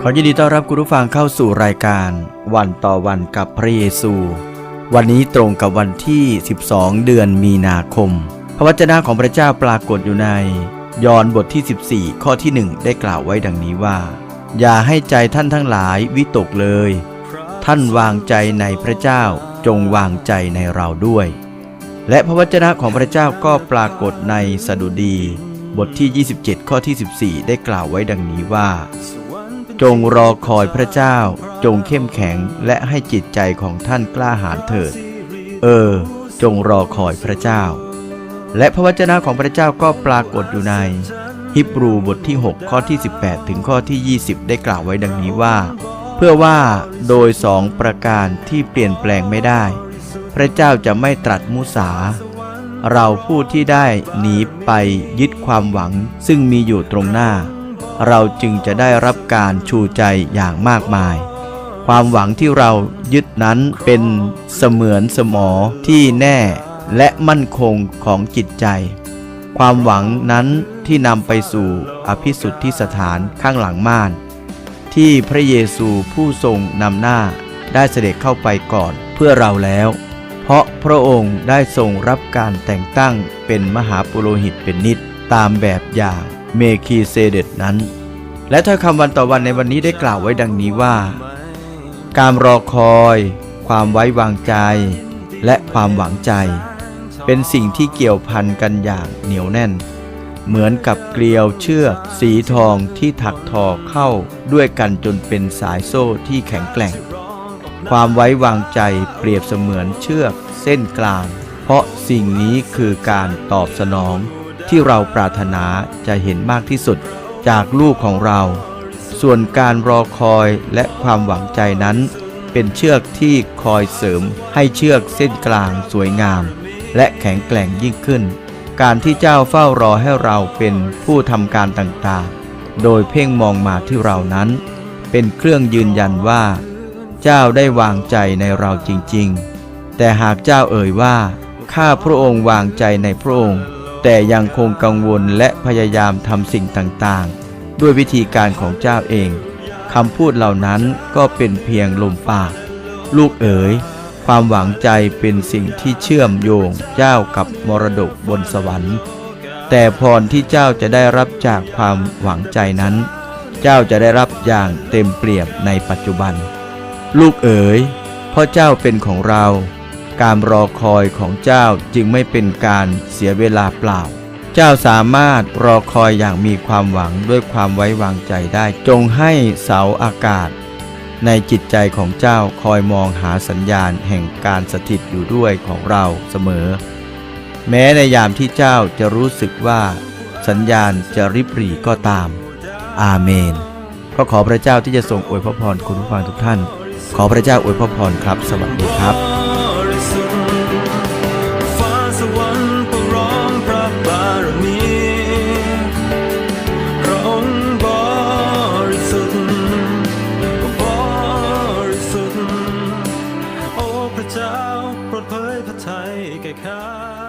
ขอยินดีต้อนรับคุณผู้ฟังเข้าสู่รายการ วันต่อวันกับพระเยซู วันนี้ตรงกับวันที่ 12 เดือนมีนาคม พระวจนะของพระเจ้าปรากฏอยู่ใน ยอห์นบทที่ 14 ข้อที่ 1 ได้กล่าวไว้ดังนี้ว่า อย่าให้ใจท่านทั้งหลายวิตกเลย ท่านวางใจในพระเจ้าจงวางใจในเราด้วย และพระวจนะของพระเจ้าก็ปรากฏในสดุดี บทที่ 27 ข้อที่ 14 ได้กล่าวไว้ดังนี้ว่า จงรอคอยพระเจ้า จงเข้มแข็งและให้จิตใจของท่านกล้าหาญเถิด เออ จงรอคอยพระเจ้า และพระวจนะของพระเจ้าก็ปรากฏอยู่ใน ฮิบรูบทที่ 6 ข้อที่ 18 ถึงข้อที่ 20 ได้กล่าวไว้ดังนี้ว่า เพื่อว่าโดยสองประการที่เปลี่ยนแปลงไม่ได้ พระเจ้าจะไม่ตรัสมุสา เราผู้ที่ได้หนีไปยึดความหวังซึ่งมีอยู่ตรงหน้า เราจึงจะได้รับการชูใจอย่างมากมาย ความหวังที่เรายึดนั้นเป็นเสมือนสมอที่แน่และมั่นคงของจิตใจ ความหวังนั้นที่นำไปสู่อภิสุทธิสถานข้างหลังม่าน ที่พระเยซูผู้ทรงนำหน้าได้เสด็จเข้าไปก่อนเพื่อเราแล้ว เพราะพระองค์ได้ทรงรับการแต่งตั้งเป็นมหาปุโรหิตเป็นนิดตามแบบอย่าง เมคีเซเดตนั้น และถ้อยคำวันต่อวันในวันนี้ได้กล่าวไว้ดังนี้ว่า การรอคอย ความไว้วางใจ และความหวังใจ เป็นสิ่งที่เกี่ยวพันกันอย่างเหนียวแน่น เหมือนกับเกลียวเชือกสีทองที่ถักทอเข้าด้วยกันจนเป็นสายโซ่ที่แข็งแกร่ง ความไว้วางใจเปรียบเสมือนเชือกเส้นกลาง เพราะสิ่งนี้คือการตอบสนอง ที่เราปรารถนาจะเห็นมากที่สุดจากลูกของเรา ส่วนการรอคอยและความหวังใจนั้น เป็นเชือกที่คอยเสริมให้เชือกเส้นกลางสวยงาม และแข็งแกร่งยิ่งขึ้น การที่เจ้าเฝ้ารอให้เราเป็นผู้ทำการต่างๆ โดยเพ่งมองมาที่เรานั้น เป็นเครื่องยืนยันว่า เจ้าได้วางใจในเราจริงๆ แต่หากเจ้าเอ่ยว่าข้าพระองค์วางใจในพระองค์ แต่ยังคงกังวลและพยายามทำสิ่งต่างๆ ด้วยวิธีการของเจ้าเองคำพูดเหล่านั้นก็เป็นเพียงลมปาก ลูกเอ๋ย ความหวังใจเป็นสิ่งที่เชื่อมโยงเจ้ากับมรดกบนสวรรค์ แต่พรที่เจ้าจะได้รับจากความหวังใจนั้น เจ้าจะได้รับอย่างเต็มเปี่ยมในปัจจุบัน ลูกเอ๋ยพราะเจ้าเป็นของเรา การรอคอยของเจ้าจึงไม่เป็นการเสียเวลาเปล่า เจ้าสามารถรอคอยอย่างมีความหวังด้วยความไว้วางใจได้ จงให้เสาอากาศ ในจิตใจของเจ้าคอยมองหาสัญญาณแห่งการสถิตอยู่ด้วยของเราเสมอ แม้ในยามที่เจ้าจะรู้สึกว่า สัญญาณจะริบหรี่ก็ตาม อาเมนก็ขอพระเจ้าที่จะทรงอวยพระพรคุณผู้ฟังทุกท่าน ขอพระเจ้าอวยพระพรครับ สวัสดีครับ que ca